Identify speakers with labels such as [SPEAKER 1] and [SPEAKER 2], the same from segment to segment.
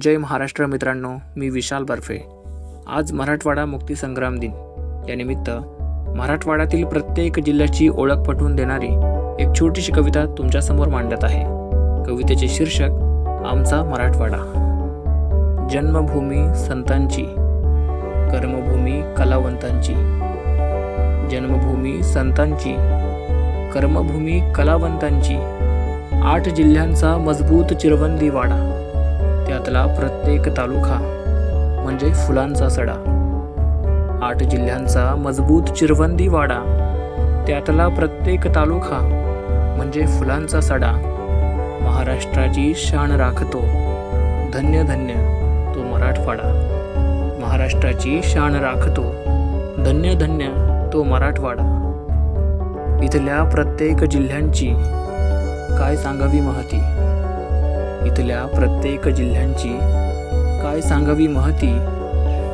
[SPEAKER 1] जय महाराष्ट्र मित्रांनो मी विशाल बर्फे. आज मराठवाडा मुक्तीसंग्राम दिन. यानिमित्त मराठवाड्यातील प्रत्येक जिल्ह्याची ओळख पटवून देणारी एक छोटीशी कविता तुमच्यासमोर मांडत आहे. कवितेचे शीर्षक आमचा मराठवाडा. जन्मभूमी संतांची कर्मभूमी कलावंतांची. जन्मभूमी संतांची कर्मभूमी कलावंतांची. आठ जिल्ह्यांचा मजबूत चिरवंदी वाडा. त्यातला प्रत्येक तालुका म्हणजे फुलांचा सडा. आठ जिल्ह्यांचा मजबूत चिरवंदी वाडा. त्यातला प्रत्येक तालुका म्हणजे फुलांचा सडा. महाराष्ट्राची शान राखतो. धन्य धन्य तो मराठवाडा. महाराष्ट्राची शान राखतो. धन्य धन्य तो मराठवाडा. इथल्या प्रत्येक जिल्ह्यांची काय सांगावी महती? इथल्या प्रत्येक जिल्ह्यांची काय सांगावी महती?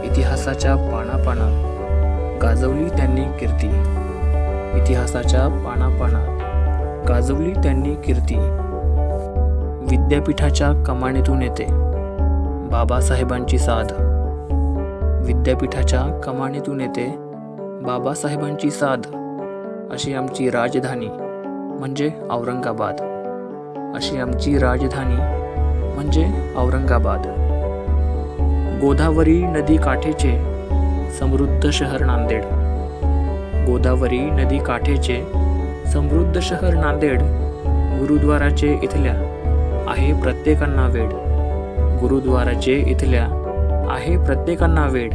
[SPEAKER 1] इतिहासाच्या पानापानात गाजवली त्यांनी कीर्ती. इतिहासाच्या पानापानात गाजवली त्यांनी कीर्ती. विद्यापीठाच्या कमाणीतून येते. बाबासाहेबांची साध विद्यापीठाच्या कमाणीतून येते. बाबासाहेबांची साध अशी आमची राजधानी म्हणजे औरंगाबाद. अशी आमची राजधानी म्हणजे औरंगाबाद. गोदावरी नदी काठेचे समृद्ध शहर नांदेड. गोदावरी नदी काठेचे समृद्ध शहर नांदेड गुरुद्वाराचे इथल्या आहे प्रत्येकांना वेड. गुरुद्वाराचे इथल्या आहे प्रत्येकांना वेड.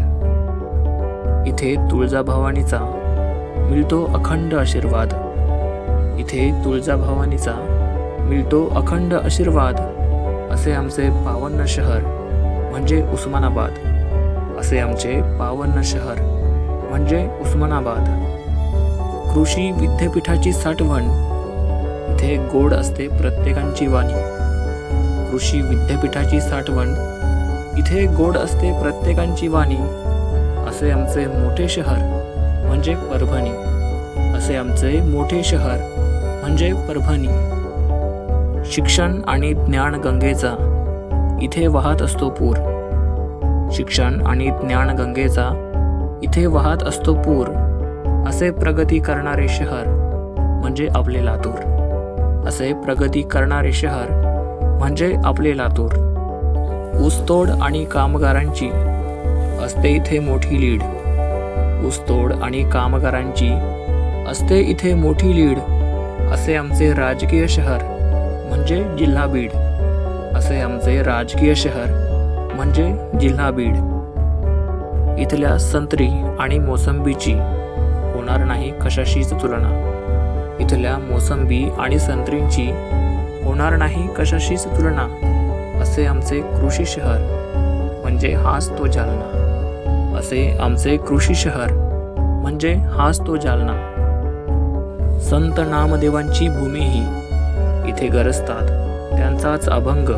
[SPEAKER 1] इथे तुळजाभवानीचा मिळतो अखंड आशीर्वाद. इथे तुळजाभवानीचा मिळतो अखंड आशीर्वाद. असे आमचे पावन्न शहर म्हणजे उस्मानाबाद. असे आमचे पावन्न शहर म्हणजे उस्मानाबाद. कृषी विद्यापीठाची साठवण. इथे गोड असते प्रत्येकांची वाणी. कृषी विद्यापीठाची साठवण. इथे गोड असते प्रत्येकांची वाणी. असे आमचे मोठे शहर म्हणजे परभणी. असे आमचे मोठे शहर म्हणजे परभणी. शिक्षण आणि ज्ञान गंगेचा. इथे वाहत असतो पूर. शिक्षण आणि ज्ञान गंगेचा. इथे वाहत असतो पूर. असे प्रगती करणारे शहर म्हणजे आपले लातूर. असे प्रगती करणारे शहर म्हणजे आपले लातूर. ऊसतोड आणि कामगारांची. असते इथे मोठी लीड. ऊसतोड आणि कामगारांची. असते इथे मोठी लीड. असे आमचे राजकीय शहर म्हणजे जिल्हा बीड. असे आमचे राजकीय शहर म्हणजे जिल्हा बीड. इथल्या संत्री आणि मोसंबीची होणार नाही कशाशीच तुलना. इथल्या मोसंबी आणि संत्रींची होणार नाही कशाशीच तुलना असे आमचे कृषी शहर म्हणजे हाच तो जालना. असे आमचे कृषी शहर म्हणजे हाच तो जालना. संत नामदेवांची भूमी ही इथे गरजतात. त्यांचाच अभंग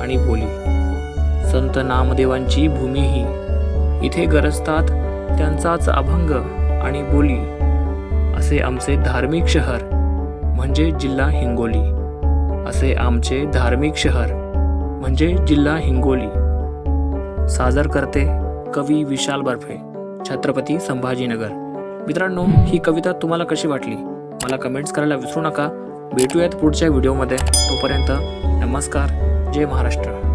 [SPEAKER 1] आणि बोली. संत नामदेवांची भूमीही इथे गरजतात त्यांचाच अभंग आणि बोली. असे आमचे धार्मिक शहर म्हणजे जिल्हा हिंगोली. असे आमचे धार्मिक शहर म्हणजे जिल्हा हिंगोली. सादर करते कवी विशाल बर्फे छत्रपती संभाजीनगर. मित्रांनो ही कविता तुम्हाला कशी वाटली? मला कमेंट्स करायला विसरू नका. भेटूयात पुढच्या व्हिडिओमध्ये. तोपर्यंत नमस्कार. जय महाराष्ट्र.